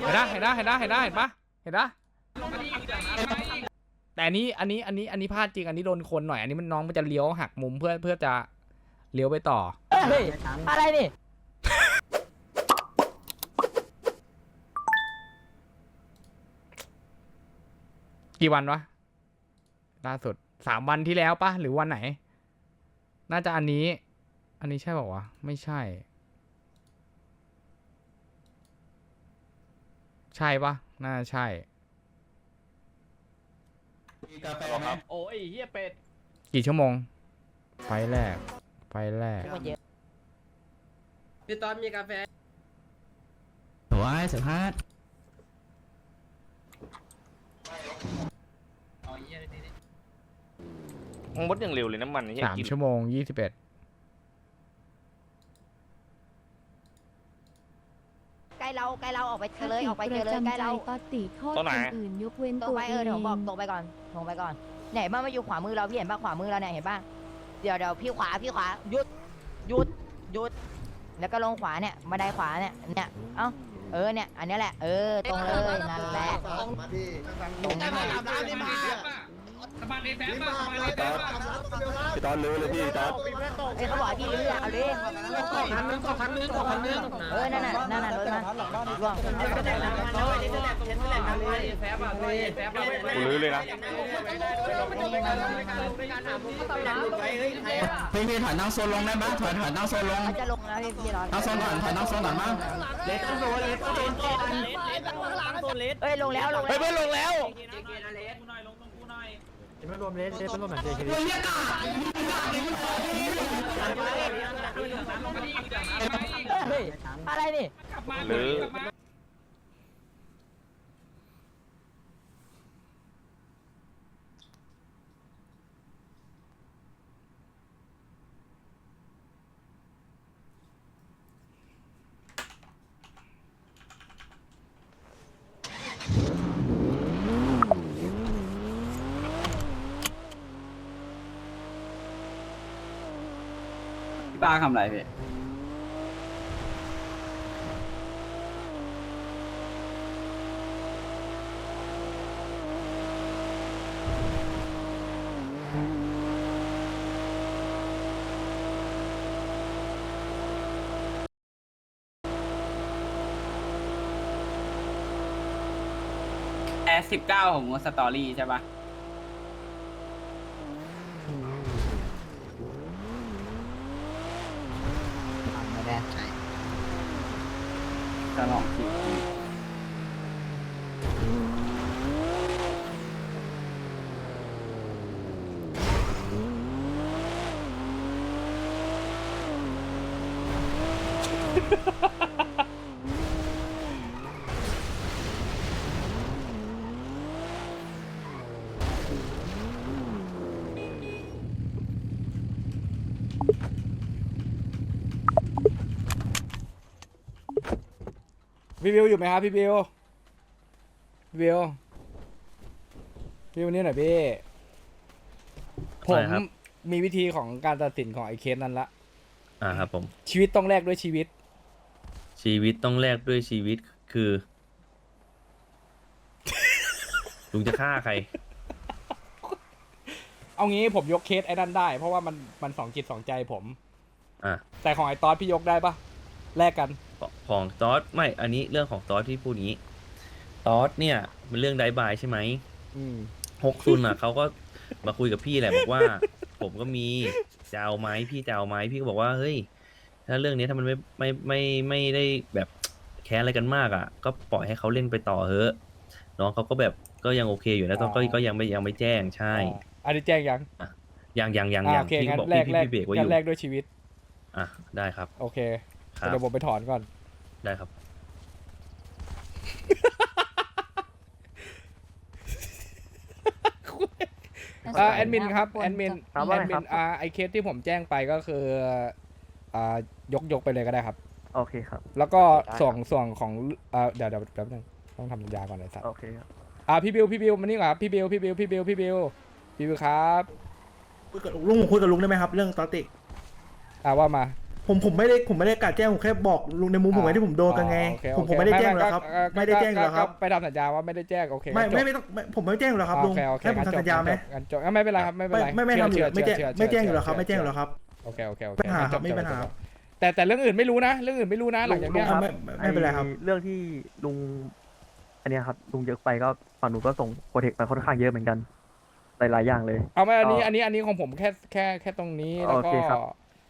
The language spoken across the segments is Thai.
เห็นนะเห็นนะเห็นนะเห็นนะเห็นปะเห็นนะแต่อันนี้อันนี้อันนี้อันนี้พลาดจริงอันนี้โดนคนหน่อยอันนี้มันน้องมันจะเลี้ยวหักมุมเพื่อเพื่อจะเลี้ยวไปต่อ เฮ้ยอะไรนี่กี่วันวะล่าสุดสามวันที่แล้วปะหรือวันไหน น่าจะอันนี้ อันนี้ใช่เปล่าวะไม่ใช่ ใช่ปะน่าใช่กาแฟไหมโอ้ยเฮียเป็ดกี่ชั่วโมง ไฟล์แรก ไฟล์แรกมันเยอะพี่ตอนมีกาแฟสวยสุภาพมดอย่างเร็วเลยน้ำมันนี่สามชั่วโมงยี่สิบเอ็ด ใกล้เราใกล้เรา ออกไปเจอเลยออกไปเจอเลยใกล้เราก็ติโทษคนอื่นยกเว้นตรงตัวไปเอเออง เดี๋ยวผมบอกตรงไปก่อนตรงไปก่อนไหนบ้างมาอยู่ขวามือเราพี่เห็นป่ะขวามือเราเนี่ยเห็นป่ะเดี๋ยวเดี๋ยวพี่ขวาพี่ขวาหยุดหยุดหยุด แล้วก็ลงขวาเนี่ยบันไดขวาเนี่ยเนี่ยเอ้าเออเนี่ยอันนี้แหละเออตรงเลยนั่นแหละ ตรง พี่ตอนรู้เลยพี่ตอนเอ้ยเขาบอกให้พี่เลือกเอาดิเออนั่นน่ะนั่นน่ะรถมาล่วงกูรื้อเลยนะพี่พี่ถอยนั่งโซนลงได้ปะถอยถอยนั่งโซนลงเขาจะลงแล้วพี่รอนั่งโซนก่อนถอยนั่งโซนก่อนมั้งเอ้ยลงแล้วลงเฮ้แล้ยวเพื่อนลงแล้ว เฮ้ยอะไรนี่ หรือ ป้าทำอะไรพี่แอสสิบเก้าของสตอรี่ใช่ปะ จะลองคิด บิวอยู่ไหมครับพี่บิวพี่บิวพี่วันนี้หน่อยพี่ผอะไรมครับ มีวิธีของการตัดสินของไอ้เคสนั้นละอ่าครับผม ชีวิตต้องแลกด้วยชีวิต ชีวิตต้องแลกด้วยชีวิตคือ ลุงจะฆ่าใคร เอางี้ผมยกเคสไอ้นั่นได้ เพราะว่ามันมันสองจิตสองใจผม อะแต่ของไอ้ตอสพี่ยกได้ปะแลกกัน ของตอสไม่ อันนี้เรื่องของตอสที่พูดอย่างนี้ตอสเนี่ย มันเรื่องไดบายใช่ไหมอืมฮกซุนอะ เขาก็มาคุยกับพี่แหละบอกว่า ผมก็มีจะเอาไหมพี่จะเอาไหมพี่ก็บอกว่าเฮ้ย ถ้าเรื่องนี้ถ้ามันไม่ไม่ไม่ไม่ได้แบบแค้นอะไรกันมากอะ ก็ปล่อยให้เขาเล่นไปต่อเถอะน้องเขาก็แบบก็ยังโอเคอยู่นะตอนก็อ๋อก็ยังไม่ยังไม่แจ้งใช่อ๋ออันนี้แจ้งยังยังยังยังอ่ายังโอเคพี่งั้นบอกแลพี่กแลกพี่พี่เบรกไว้องั้ยู่นแลกด้วยชีวิต อะได้ครับ โอเค ครับ เดี๋ยวผมไปถอนก่อน ได้ครับอ่าแอดมินครับ แอดมิน ครับแอดมินอ่าไอเคสที่ผมแจ้งไปก็คืออ่ายกยกไปเลยก็ได้ครับ โอเคครับ แล้วก็ส่วนส่วนของอ่าเดี๋ยวเดี๋ยวแป๊บนึงต้องทำสัญญาก่อนเลยสัตว์โอเคครับ อ่าพี่บิวพี่บิวมานี่ก่อนครับพี่บิวพี่บิวพี่บิวพี่บิวพี่บิวครับคุยกับลุงคุยกับลุงได้ไหมครับ เรื่องตอติกอ่าว่ามา ผมผมไม่ได้ผมไม่ได้กาดแจ้งผมแค่บอกลุงในมุมผมไงที่ผมโดนกันไง อ๋อโอเคผมโอเคผมไม่ได้แจ้งหรอกครับก็ก็ไม่ได้แจ้งหรอกครับ ก็ไปทำสัญญาว่าไม่ได้แจ้งโอเคไม่งั้นจบไม่ไม่ต้องไม่ผมไม่แจ้งหรอกครับลุงโอเคโอเคให้ผมงั้นจบทำสัญญาไหมงั้นจบงั้นไม่เป็นไรครับไม่เป็นไม่ไรไม่ไม่ทำอยู่เชื่ไม่แจ้งเชื่ไม่แจ้งอยู่แล้วครับเชื่ไม่แจ้งอยู่แล้วครับ โอเคโอเคโอเคไม่ปัญหางั้นจครับไม่ปัญหาจบแต่แต่เรื่องอื่นไม่รู้นะเรื่องอื่นไม่รู้นะหลังจากเนี้ยไม่ไม่ไม่เป็นไรครับเรื่องที่ลุง อันเนี้ยครับ ลุงเยอะไปก็ฝั่งหนูก็ส่งโปรเทคไปค่อนข้างเยอะเหมือนกัน หลายๆอย่างเลย เอามาอันนี้ก็อันนี้อันนี้ของผมแค่แค่แค่ตรงนี้แล้วโอก็เคครับ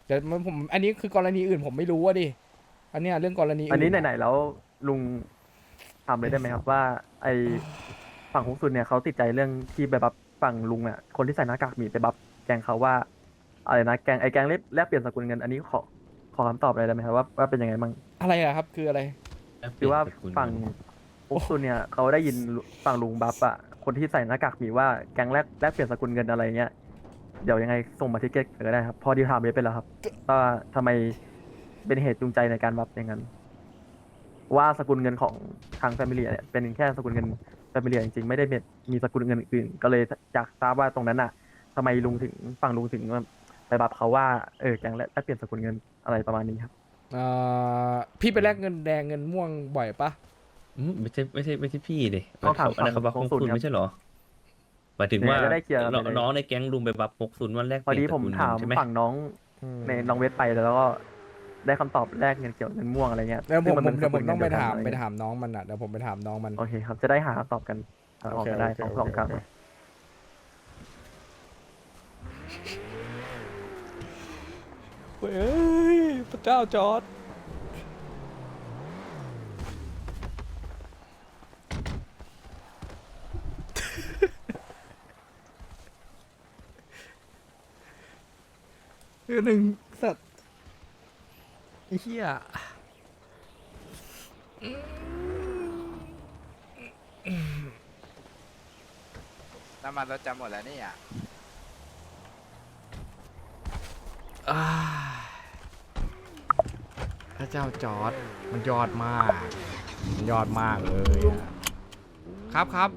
เดี๋ยวมันผมอันนี้คือกรณีอื่นผมไม่รู้อะดิอันเนี้ยเรื่องกรณีอื่นอันนี้ไหนๆแล้วลุงถามเลยได้ไหมครับว่า ไอฝั่งฮุกซุนเนี่ยเขาติดใจเรื่องที่ไปบัฟฝั่งลุงอะคนที่ใส่หน้ากากหมีไปบัฟแกงเขาว่าอะไรนะแกงไอแกงเล็บแลกเปลี่ยนสกุลเงินอันนี้ขอขอคำตอบอะไรได้ไหมครับว่าว่าเป็นยังไงบ้างอะไรอะครับ คืออะไร คือว่าเปลี่ยนสกุลฝั่งฮุกซุนเนี่ยเขาได้ยินฝั่งลุงบัฟอะคนที่ใส่หน้ากากหมีว่าแกงแลกแลกเปลี่ยนสกุลเงินอะไรเงี้ย เดี๋ยวยังไงส่งมาที่เก๊กก็ได้ครับ พอดีถามเบสไปแล้วครับว่าทำไมเป็นเหตุจูงใจในการบัฟอย่างนั้น ว่าสกุลเงินของทางแฟมิลี่เนี่ยเป็นแค่สกุลเงินแฟมิลี่จริงๆไม่ได้มีมีสกุลเงินอื่นๆก็เลยอยากทราบว่าตรงนั้นอะทำไมลุงถึงฝั่งลุงถึงไปบัฟเขาว่าเออแกงและแลกเปลี่ยนสกุลเงินอะไรประมาณนี้ครับเอ่อพี่ไปแลกเงินแดงเงินม่วงบ่อยปะอืมไม่ใช่ไม่ใช่ไม่ใช่พี่ดิต้องถามอันนั้นเขาบัฟฝั่ฮงกของซุนศูนย์ครับไม่ใช่เหรอ หมายถึงเนี่ยว่าจะได้เคลียร์กันไปเลย น้องในแก๊งลุงไปบัฟฮกซุนว่าแลกพอเปดีลี่ยนผมสกุลเงิถามนใช่ไหม ฝั่งน้องในน้องเวทไปแล้วก็ได้คำตอบแรกเงินเกี่ยวกับเงินม่วงอะไรเงี้ยเดี๋ยวผมซึ่งผนมเดี๋ยวผมต้องไปสกุลเงินถามเดียวกันไปถามน้องมันอะเดี๋ยวผมไปถามน้องมัน โอเคครับจะได้หาคำตอบกันหาออกกันได้โอเคสองโอเคสองครั้งโอเค เฮ้ยพระเจ้าจอร์ด คือหนึ่งสัตว์ไอ้เหี้ยน้ำมันรถจำหมดแล้วนี่อะอ่าพระเจ้าจอร์ดมันยอดมาก มันยอดมากเลยอะครับครับ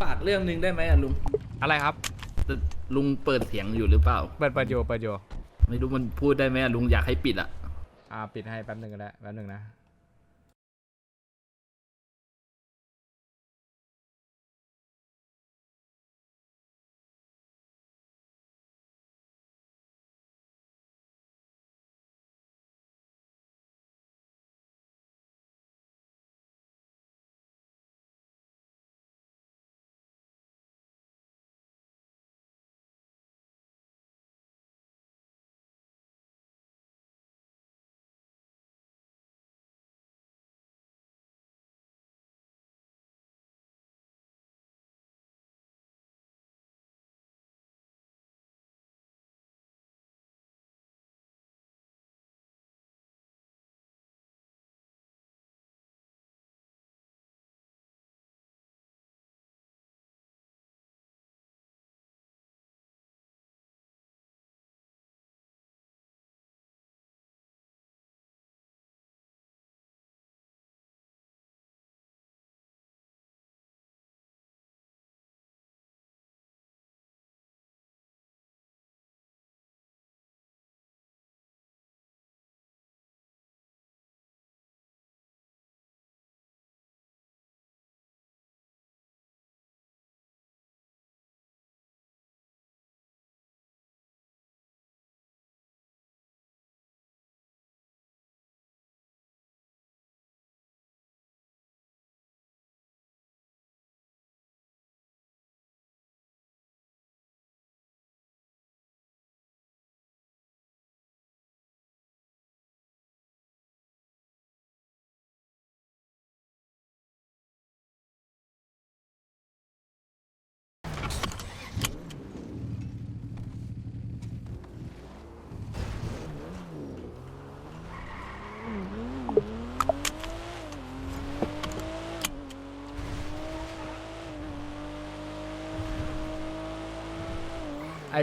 ฝากเรื่องหนึงได้ไหมอะลุงอะไรครับ ลุงเปิดเสียงอยู่หรือเปล่า เปิดเปิดอยู่เปิดอยู่ไม่รู้มันพูดได้ไหมอะลุงอยากให้ปิดอะอ่า ปิดให้แป๊บหนึ่งก็ได้แป๊บหนึ่งนะ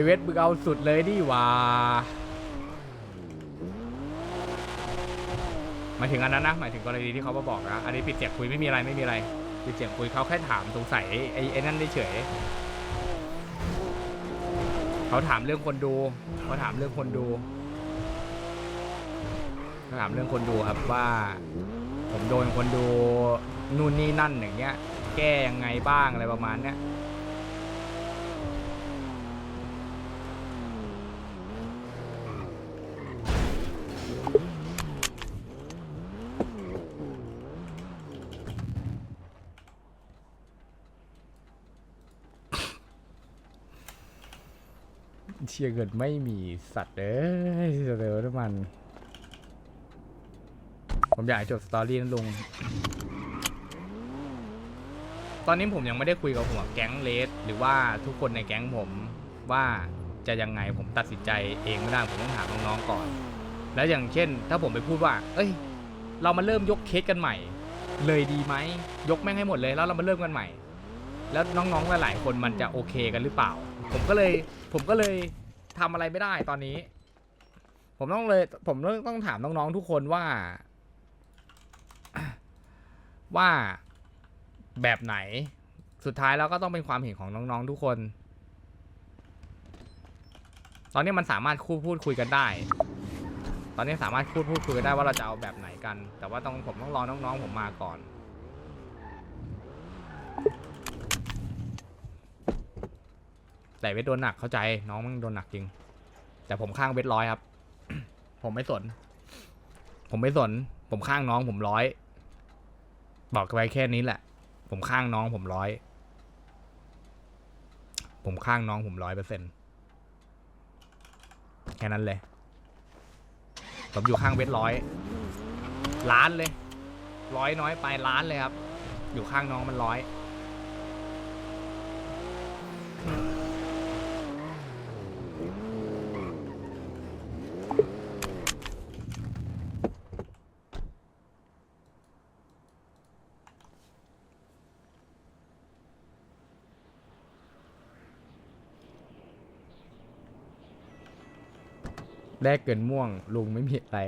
เวทมึงเอาสุดเลยดิว่าหมายถึงอันนั้นนะหมายถึงกรณีที่เขามาบอกนะอันนี้ปิดเสียงคุยไม่มีอะไรไม่มีอะไรปิดเสียงคุยเขาแค่ถามสงสัยไอ้ไอ้นั่นเฉยเขาถามเรื่องคนดูเขาถามเรื่องคนดูเขาถามเรื่องคนดูครับว่า ผมโดนคนดูนู่นนี่นั่นอย่างเงี้ย แก้ยังไงบ้างอะไรประมาณเนี้ย ชียร์เกิดไม่มีสัตว์เอ้ยเร็วน้ำมัน ผมอยากจบสตอรี่นั้นลง ตอนนี้ผมยังไม่ได้คุยกับหัวแก๊งเลสหรือว่าทุกคนในแก๊งผมว่าจะยังไงผมตัดสินใจเองไม่ได้ผมต้องถามน้องๆก่อน แล้วอย่างเช่น ถ้าผมไปพูดว่า เอ้ย เรามาเริ่มยกเคสกันใหม่ เลยดีไหมยกแม่งให้หมดเลยแล้วเรามาเริ่มกันใหม่ แล้วน้องๆหลายๆคนมันจะโอเคกันหรือเปล่า ผมก็เลยผมก็เลย ทำอะไรไม่ได้ตอนนี้ ผมต้องเลย ผมต้องต้องถามน้องๆทุกคนว่า ว่าแบบไหน สุดท้ายแล้วก็ต้องเป็นความเห็นของน้องๆทุกคน ตอนนี้มันสามารถคูดพูดคุยกันได้ ตอนนี้สามารถพูดพูดคุยกันได้ว่าเราจะเอาแบบไหนกัน แต่ว่าต้องผมต้องรอน้องๆผมมาก่อน แต่เวทโดนหนักเข้าใจน้องมันโดนหนักจริง แต่ผมข้างเวทร้อยครับ ผมไม่สน ผมไม่สน ผมข้างน้องผมร้อยบอกไว้แค่นี้แหละ ผมข้างน้องผมร้อยผมข้างน้องผมร้อยเปอร์เซ็นต์แค่นั้นเลย ผมอยู่ข้างเวทร้อยล้านเลยร้อยน้อยไปล้านเลยครับ อยู่ข้างน้องมันร้อย แลกเกินม่วงลุงไม่มีอะไร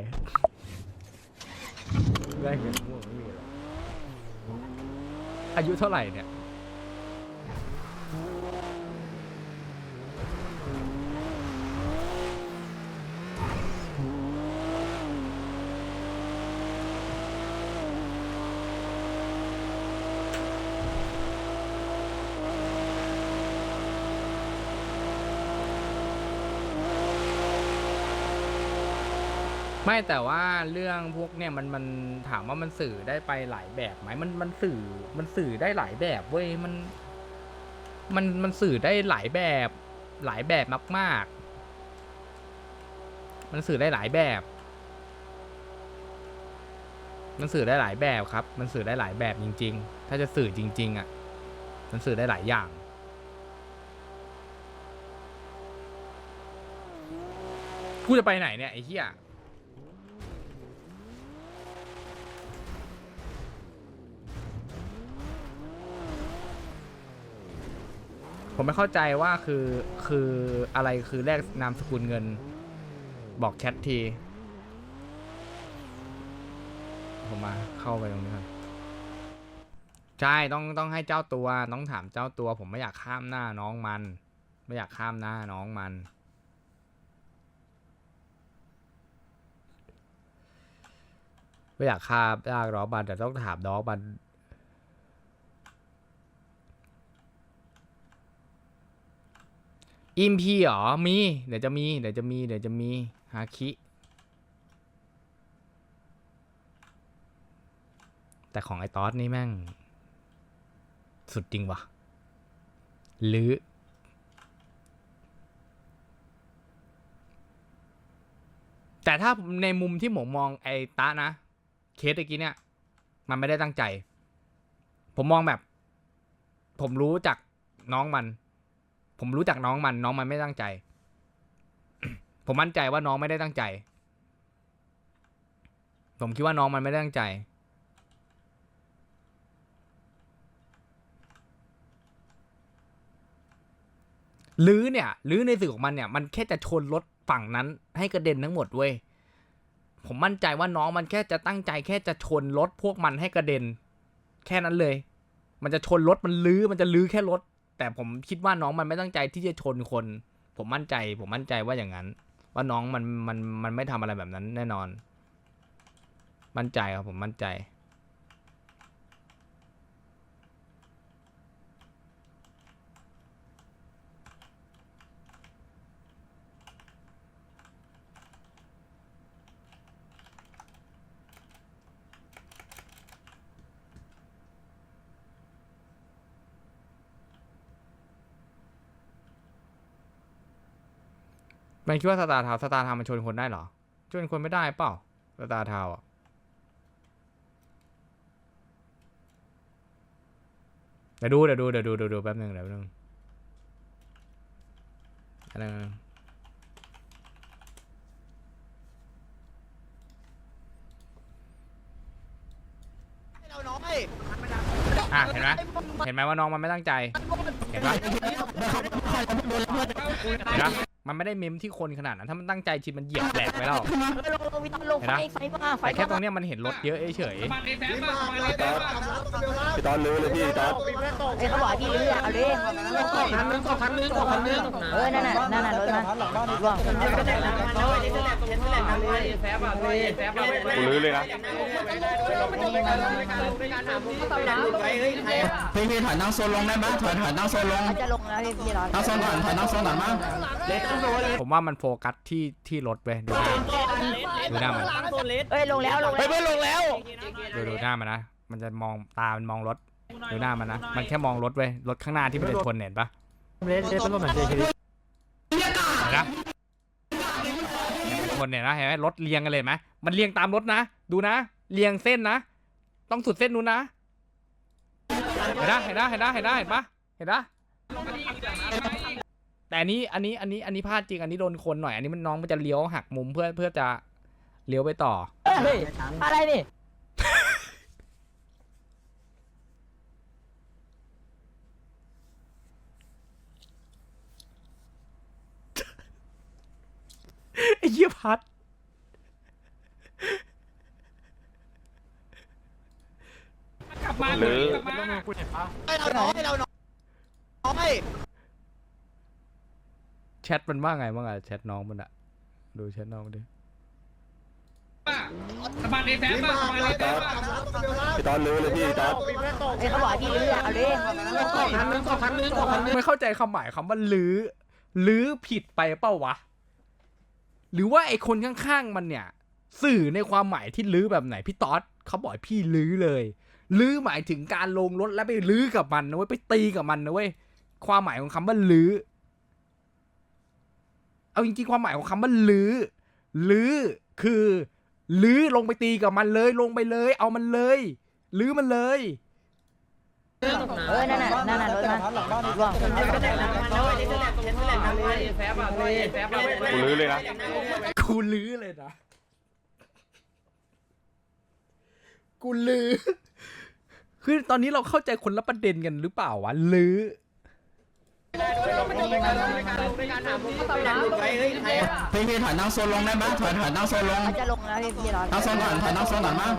แลกเกินม่วงไม่มีอะไรอายุเท่าไหร่เนี่ย ไม่แต่ว่าเรื่องพวกเนี่ยมันมันถามว่ามันสื่อได้ไปหลายแบบไหมมันมันสื่อมันสื่อได้หลายแบบเว้ยมัน มันมันสื่อได้หลายแบบหลายแบบมาก ๆ มันสื่อได้หลายแบบ มันสื่อได้หลายแบบครับ มันสื่อได้หลายแบบจริง ๆ ถ้าจะสื่อจริง ๆ อะ มันสื่อได้หลายอย่างกูจะไปไหนเนี่ยไอ้เหี้ย ผมไม่เข้าใจว่าคือคืออะไรคือแลกนามสกุลเงิน บอกแชทที ผมมาเข้าไปตรงนี้ก่อนใช่ต้องต้องให้เจ้าตัวต้องถามเจ้าตัว ผมไม่อยากข้ามหน้าน้องมัน ไม่อยากข้ามหน้าน้องมันไม่อยากข้ามยากร้องบันแต่ต้องถามน้องมัน อิมพีเหรอ มี เดี๋ยวจะมี เดี๋ยวจะมี เดี๋ยวจะมี ฮาคิ แต่ของไอตอสนี่แม่ง สุดจริงวะหรือ แต่ถ้าในมุมที่ผมมองไอ้ตานะ เคสตะกี้เนี่ย มันไม่ได้ตั้งใจ ผมมองแบบ ผมรู้จากน้องมัน ผมรู้จักน้องมัน น้องมันไม่ตั้งใจ ผมมั่นใจว่าน้องไม่ได้ตั้งใจ ผมคิดว่าน้องมันไม่ได้ตั้งใจหรือเนี่ยหรือในสื่อของมันเนี่ย มันแค่จะชนรถฝั่งนั้น ให้กระเด็นทั้งหมดเว้ยผมมั่นใจว่าน้องมันแค่จะตั้งใจ แค่จะชนรถพวกมันให้กระเด็น แค่นั้นเลย มันจะชนรถมันลื้อมันจะลื้อแค่รถ แต่ผมคิดว่าน้องมันไม่ตั้งใจที่จะชนคน ผมมั่นใจ ผมมั่นใจว่าอย่างนั้น ว่าน้องมันมันมันไม่ทำอะไรแบบนั้นแน่นอน มั่นใจครับผมมั่นใจ มันคิดว่าสตาร์ทาวสตาร์ทาวมันชนคนได้เหรอ ชนคนไม่ได้เปล่าสตาร์ทาวอะเดี๋ยวดูเดี๋ยวดูเดี๋ยวดูเดี๋ยวดูแป๊บนึงเดี๋ยวแป๊บนึงอะไรอะเห็นไหมเห็นไหมว่าน้องมันไม่ตั้งใจ เห็นปะเห็นปะ มันไม่ได้เมมที่คนขนาดนั้นถ้ามันตั้งใจจริงมันเหยียบแหลกไปแล้วเออลงลงวิตันลงไฟไฟมาไฟแต่แค่ตรมางเนี้ยมันเห็นรถเยอะเฉยพี่ตอนลื้อเลยพี่ตอนเอ้ยเขาบอกให้พี่ลื้ออะเอาดิเออนั่นน่ะนั่นน่ะรถนะร่วงกูลื้อเลยนะพี่พี่ถอยนั่งโซนลงได้ไหมถอยถอยนั่งโซนลงเขาจะลงแล้วพี่พี่รอนั่งโซนก่อนถอยนั่งโซนก่อนมั้งๆผมว่ามันโฟกัสที่ที่รถไปดูหน้าดูหน้ามันเอ้ยลงแล้วลงแล้วดูดูหน้ามันนะมันจะมองตามันมองรถดูหน้ามันนะมันแค่มองรถเว้ยรถข้างหน้าที่มันจะชนเห็นปะเลสเลสเป็นรถเหมือนเจคีเห็นนะเนี่ยมันชนเนี่ยนะเห็นไหมรถเรียงกันเลยเห็นไหมมันเรียงตามรถนะ ดูนะเรียงเส้นนะ ต้องสุดเส้นนู้นนะเห็นนะเห็นนะเห็นนะเห็นนะเห็นปะเห็นนะ แต่อันนี้อันนี้อันนี้อันนี้พลาดจริงอันนี้โดนคนหน่อยอันนี้มันน้องมันจะเลี้ยวหักมุมเพื่อเพื่อจะเลี้ยวไปต่อ เฮ้ยอะไรนี่ไอ้เหี้ยพัดลื้อแชทมันว่าไงบ้างอะแชทน้องมันอะดูแชทน้องมันดิพี่ตอนลื้อเลยพี่ตอนเอ้ยเขาบอกให้พี่ลื้ออะเอาดิไม่เข้าใจคำหมายคำว่าลื้อลื้อผิดไปเป้าวะ หรือว่าไอคนข้างๆมันเนี่ย สื่อในความหมายที่ลื้อแบบไหนพี่ต๊อดเขาบอกให้พี่ลื้อเลย ลื้อหมายถึงการลงรถแล้วไปลื้อกับมันนะเว้ยไปตีกับมันนะเว้ยความหมายของคำว่าลื้อ เอาจริงๆความหมายของคำว่าลือ้อลื้อคือลื้อลงไปตีกับมันเลยลงไปเลย เอามันเลยลื้อมันเลย เออนั่นน่ะนั่นน่ะรถนะร่วงกูลื้อเลยนะ กูลื้อเลยนะกูลื้อคือตอนนี้เราเข้าใจคนละประเด็นกันหรือเปล่าวะลื้อ พี่พี่ถอยนั่งโซนลงได้ไหมถอยถอยนั่งโซนลงเขาจะลงแล้วพี่พี่รอนั่งโซนก่อนถอยนั่งโซนก่อนมั้ง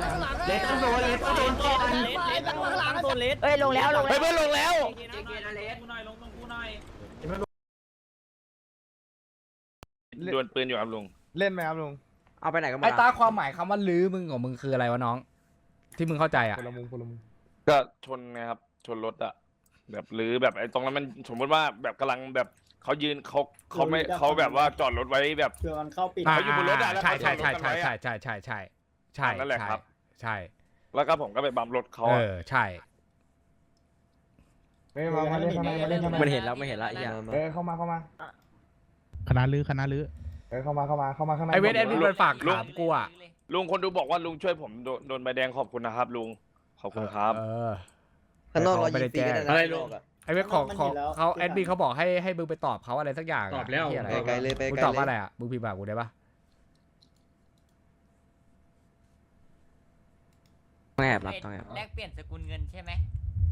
เอ้ยลงแล้วลงแล้วเพื่อนลงแล้วดวลปืนอยู่ครับลุงเล่นไหมครับลุงเอาไปไหนกันหมไอ้ดตาความหมายคำว่าลื้อมึงของมึงคืออะไรวะน้อง ที่มึงเข้าใจอะคนละมุมคนละมุมก็ชนไงครับชนรถอะ แบบลื้อแบบไอ้ตรงนั้นมันสมมติว่าแบบกำลังแบบเขายืนเขาเขาไม่เขาแบบว่าจอดรถไว้แบบเพื่อมันเข้าปิด เขาอยู่บนรถอะแล้วใช่เขาใช่ใช่ใช่ใช่ใช่ใช่ใช่ใช่นั่นแหละครับ ใช่แล้วก็ผมก็ไปบัมรถเขาเออะอใช่ เฮ้ยมามาเล่นทำไมมาเล่นทำไมมันเห็นแล้วไม่เห็นละไอ้เหี้ยเออเข้ามาเข้ามาคณะลือคณะลือเออเข้ามาเข้ามาเข้ามาข้างในไอเวทแอดมินมันฝากถามกูอะลุงคนดูบอกว่าลุงช่วยผมโดนโดนใบแดงขอบคุณนะครับ ลุงขอบคุณครับ เออ ข้างนอกเราไม่ยิได้งฟรีแจ้กันงนะอะไรลูกไอเวทของของเขาแอดมินเขาบอกให้ให้มึงไปตอบเขาอะไรสักอย่างะตอบแล้ว เหี้ยอะไรไปไกลเลยไปมึงไกลตอบว่าเลอะไรยอะมึงพิมพ์แบบกูได้ปะต้องแอบรับต้องแอบแลกเปลี่ยนสกุลเงินใช่ไหม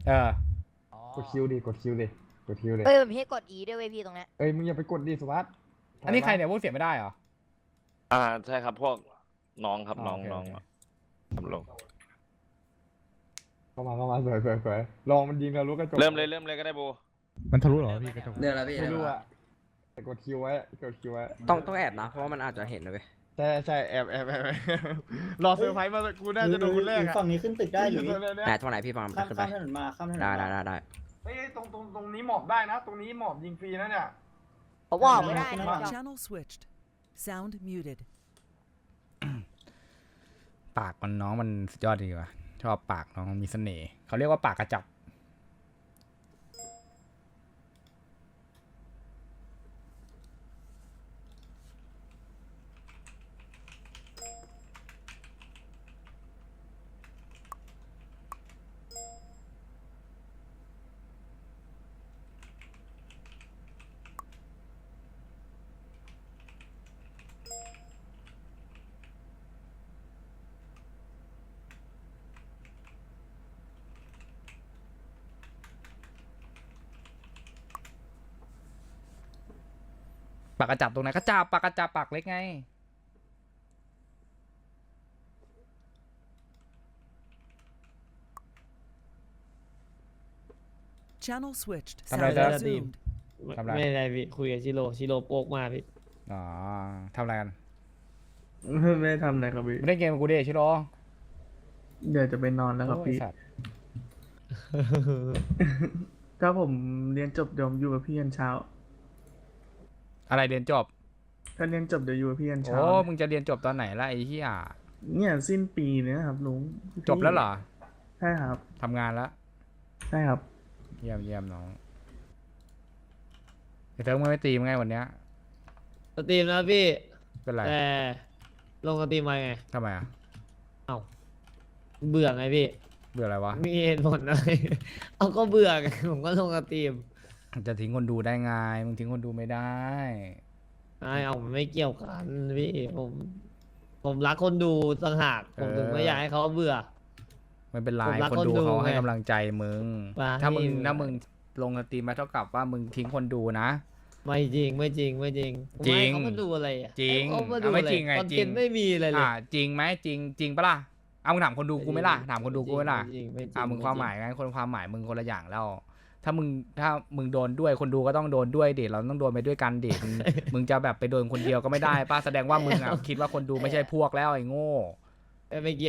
เออกดคิวดิกดคิวดิกดคิวดิเอ้ยพี่กด E ด้วยเว้ยพี่ตรงเนี้ยเอ้ยมึงอย่าไปกดดิสุวัสด์อันนี้ใครเนี่ยพวกเสียไม่ได้เหรออ่าใช่ครับพวกน้องครับอ๋อน้องโอเคน้องโอเคครับลุง เข้ามาเข้ามาสวยสวยสวยลองมันยิงทะลุกระจกเริ่มเลยเริ่มเลยก็ได้โบมันทะลุเหรอพี่กระจกเดี๋ยวละพี่ไม่รู้อะแต่กดคิวไว้กดคิวไว้ต้องต้องแอบนะ เพราะว่ามันอาจจะเห็นนะเว้ยใช่ใช่แอบแอบแอบแอบรอเซอร์ไพรส์มากูน่าจะโดนคนแรกอะฝั่งนี้ขึ้นตึกได้หรือแต่ตรงไหนพี่ฟังข้ามข้ามถนนมาข้ามถนนได้มาได้ได้ได้เฮ้ยตรงตรงตรงนี้หมอบได้นะ ตรงนี้หมอบยิงฟรีนะเนี่ยผมบอกไม่ได้นะ Channel switched. Sound muted. ปากมันน้องมันสุดยอดดีว่ะ ชอบปากน้องมีเสน่ห์เขาเรียกว่าปากกระจับ ปากกระจับตรงไหนกระจับปากกระจับปากเล็กไง Channel switched. Tầm này Sound ra- resumed. ทำไร ไม่ได้พี่คุยกับชิโร่ชิโร่โป๊กมาพี่อ๋อทำอะไรกันไม่ได้ทำอะไรครับพี่ไม่ได้เกมกับกูดิชิโร่เดี๋ยวจะไปนอนแล้วครับโอ้ยพี่ สัตว์ถ้าผมเรียนจบเดี๋ยวผมอยู่กับพี่ยันเช้า อะไรเรียนจบถ้าเรียนจบเดี๋ยวอยู่กับพี่ยันโอ้เช้ามึงจะเรียนจบตอนไหนล่ะไอ้เหี้ยเนี่ยสิ้นปีเนะครับลุงจบแล้วเหรอใช่ครับทำงานแล้วใช่ครับเยี่ยมเยี่ยมน้องไอ้เติร์กมึงไม่ตีมงไงวันเนี้ยสตรีมนะพี่ เป็นไรแต่ลงสตรีมมาไง ทำไมอะเบื่อไงพี่ เบื่ออะไรวะ มีเหตุผลอะไร เอาก็เบื่อไงผมก็ลงสตรีม จะทิ้งคนดูได้ไงมึงทิ้งคนดูไม่ได้ไอ้เอาไม่เกี่ยวกันพี่ผมผมรักคนดูต่างหากผมถึงไม่อยากให้เขาเบื่อไม่เป็นไรผมรักคนดูคนดูเขาให้ไงกำลังใจมึง ว่า ถ้ามึงให้ถ้ามึงลงสตรีมมาเท่ากับว่ามึงทิ้งคนดูนะ ไม่จริงไม่จริงไม่จริงผมจริงให้เขามาดูอะไรอะจริงให้เขามาดูเอาไม่อะไรจริงไงคอนจริเทงนต์ไม่มีอะไรเลยอ่าจริงไหมจริงจริงปะล่ะเอามึงถามคนดูกูไหม่ล่ะถามคนดูกูไหม่ล่ะไม่จริงไม่จริงอ่ามึงไจริความหมายงั้นคนความหมายมึงคนละอย่างแล้ว ถ้ามึงถ้ามึงโดนด้วยคนดูก็ต้องโดนด้วยดิเราต้องโดนไปด้วยกันดิมึงมึงจะแบบไปโดนคนเดียวก็ไม่ได้ป้าแสดงว่ามึงอะคิดว่าคนดูไม่ใช่พวกแล้วไอ้โง่ ไม่เกี่ยว